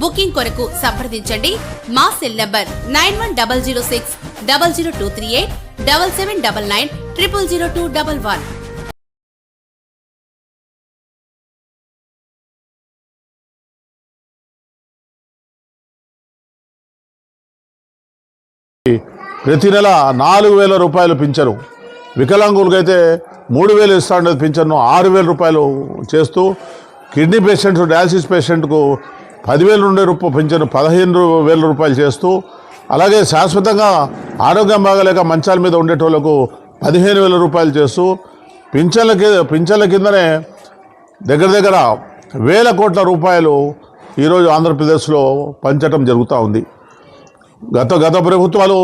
Booking కొరకు సంప్రదించండి. మా cell number nine one double zero six double zero two three eight double seven double nine triple zero two double one. ప్రతి నెల నాలుగు వేల రూపాయలు పింఛను. వికలాంగులకైతే మూడు వేలు ఇస్తా పింఛను ఆరు వేల రూపాయలు చేస్తూ కిడ్నీ పేషెంట్స్ డయాలసిస్ పేషెంట్కు పదివేలు ఉండే రూపాయలు పింఛను పదిహేను వేల రూపాయలు చేస్తూ అలాగే శాశ్వతంగా ఆరోగ్యం బాగలేక మంచాల మీద ఉండేటోళ్ళకు పదిహేను వేల రూపాయలు చేస్తూ పింఛన్ల కింద పింఛన్ల కిందనే దగ్గర దగ్గర వేల కోట్ల రూపాయలు ఈరోజు ఆంధ్రప్రదేశ్లో పంచటం జరుగుతూ ఉంది. గత గత ప్రభుత్వాలు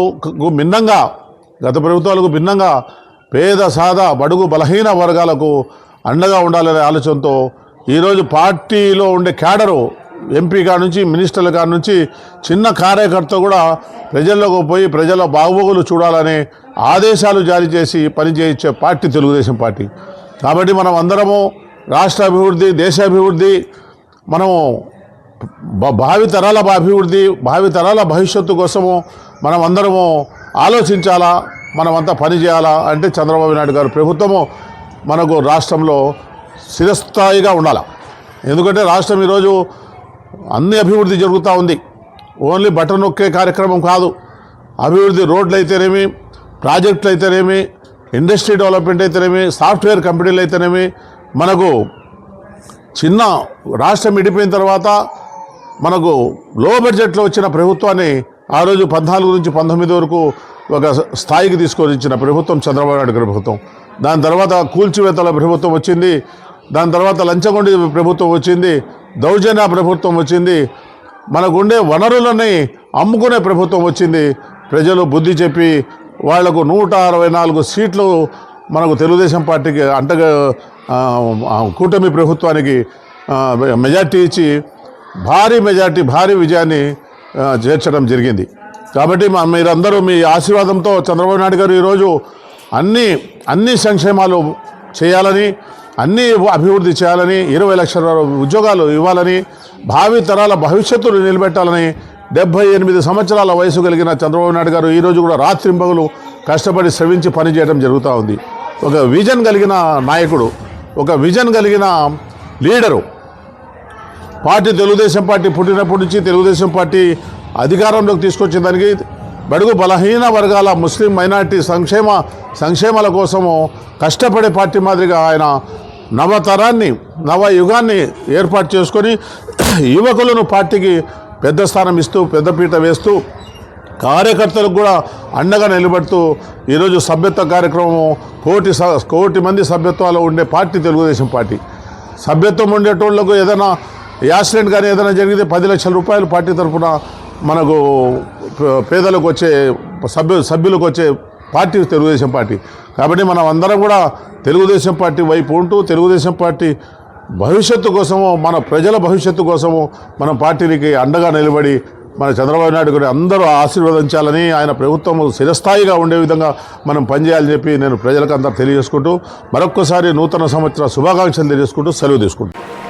భిన్నంగా గత ప్రభుత్వాలకు భిన్నంగా పేద సాదా బడుగు బలహీన వర్గాలకు అండగా ఉండాలనే ఆలోచనతో ఈరోజు పార్టీలో ఉండే క్యాడరు ఎంపీ కాడ నుంచి మినిస్టర్ల కాడ నుంచి చిన్న కార్యకర్త కూడా ప్రజల్లోకి పోయి ప్రజల బాగోగులు చూడాలని ఆదేశాలు జారీ చేసి పనిచేయించే పార్టీ తెలుగుదేశం పార్టీ. కాబట్టి మనం అందరము రాష్ట్ర అభివృద్ధి దేశాభివృద్ధి మనము భావితరాల భావి తరాల అభివృద్ధి భావి తరాల భవిష్యత్తు కోసము మనం అందరము ఆలోచించాలా మనమంతా పని చేయాలా అంటే చంద్రబాబు నాయుడు గారు ప్రభుత్వము మనకు రాష్ట్రంలో స్థిరస్థాయిగా ఉండాలి. ఎందుకంటే రాష్ట్రం ఈరోజు అన్ని అభివృద్ధి జరుగుతూ ఉంది. ఓన్లీ బటన్ నొక్కే కార్యక్రమం కాదు. అభివృద్ధి రోడ్లు అయితేనేమి ప్రాజెక్టులు అయితేనేమి ఇండస్ట్రీ డెవలప్మెంట్ అయితేనేమి సాఫ్ట్వేర్ కంపెనీలు అయితేనేమి మనకు చిన్న రాష్ట్రం విడిపోయిన తర్వాత మనకు లో బడ్జెట్లో వచ్చిన ప్రభుత్వాన్ని ఆ రోజు పద్నాలుగు నుంచి పంతొమ్మిది వరకు ఒక స్థాయికి తీసుకొని ఇచ్చిన ప్రభుత్వం చంద్రబాబు నాయుడు గారి ప్రభుత్వం. దాని తర్వాత కూల్చివేతల ప్రభుత్వం వచ్చింది. దాని తర్వాత లంచగొండి ప్రభుత్వం వచ్చింది. దౌర్జన్య ప్రభుత్వం వచ్చింది. మనకుండే వనరులని అమ్ముకునే ప్రభుత్వం వచ్చింది. ప్రజలు బుద్ధి చెప్పి వాళ్ళకు నూట అరవై నాలుగు సీట్లు మనకు తెలుగుదేశం పార్టీకి అంటగా కూటమి ప్రభుత్వానికి మెజార్టీ ఇచ్చి భారీ మెజార్టీ భారీ విజయాన్ని చేర్చడం జరిగింది. కాబట్టి మా మీరందరూ మీ ఆశీర్వాదంతో చంద్రబాబు నాయుడు గారు ఈరోజు అన్ని అన్ని సంక్షేమాలు చేయాలని అన్ని అభివృద్ధి చేయాలని ఇరవై లక్షల ఉద్యోగాలు ఇవ్వాలని భావి తరాల భవిష్యత్తును నిలబెట్టాలని డెబ్బై ఎనిమిది సంవత్సరాల వయసు కలిగిన చంద్రబాబు నాయుడు గారు ఈరోజు కూడా రాత్రింపగలు కష్టపడి శ్రమించి పనిచేయడం జరుగుతూ ఉంది. ఒక విజన్ కలిగిన నాయకుడు ఒక విజన్ కలిగిన లీడరు పార్టీ తెలుగుదేశం పార్టీ పుట్టినప్పటి నుంచి తెలుగుదేశం పార్టీ అధికారంలోకి తీసుకొచ్చిన దానికి బడుగు బలహీన వర్గాల ముస్లిం మైనార్టీ సంక్షేమ సంక్షేమాల కోసము కష్టపడే పార్టీ మాదిరిగా ఆయన నవతరాన్ని నవ యుగాన్ని ఏర్పాటు చేసుకొని యువకులను పార్టీకి పెద్ద స్థానం ఇస్తూ పెద్దపీట వేస్తూ కార్యకర్తలకు కూడా అండగా నిలబడుతూ ఈరోజు సభ్యత్వ కార్యక్రమం కోటి స- కోటి మంది సభ్యత్వాలు ఉండే పార్టీ తెలుగుదేశం పార్టీ. సభ్యత్వం ఉండేటోళ్ళకు ఏదైనా యాక్సిడెంట్ కానీ ఏదైనా జరిగితే పది లక్షల రూపాయలు పార్టీ తరఫున మనకు పేదలకు వచ్చే సభ్యు సభ్యులకు వచ్చే పార్టీ తెలుగుదేశం పార్టీ. కాబట్టి మనం అందరం కూడా తెలుగుదేశం పార్టీ వైపు ఉంటూ తెలుగుదేశం పార్టీ భవిష్యత్తు కోసము మన ప్రజల భవిష్యత్తు కోసము మనం పార్టీకి అండగా నిలబడి మన చంద్రబాబు నాయుడు గారు అందరూ ఆశీర్వదించాలని ఆయన ప్రభుత్వం స్థిరస్థాయిగా ఉండే విధంగా మనం పనిచేయాలని చెప్పి నేను ప్రజలకు అందరూ తెలియజేసుకుంటూ మరొక్కసారి నూతన సంవత్సర శుభాకాంక్షలు తెలియజేసుకుంటూ సెలవు తీసుకుంటాను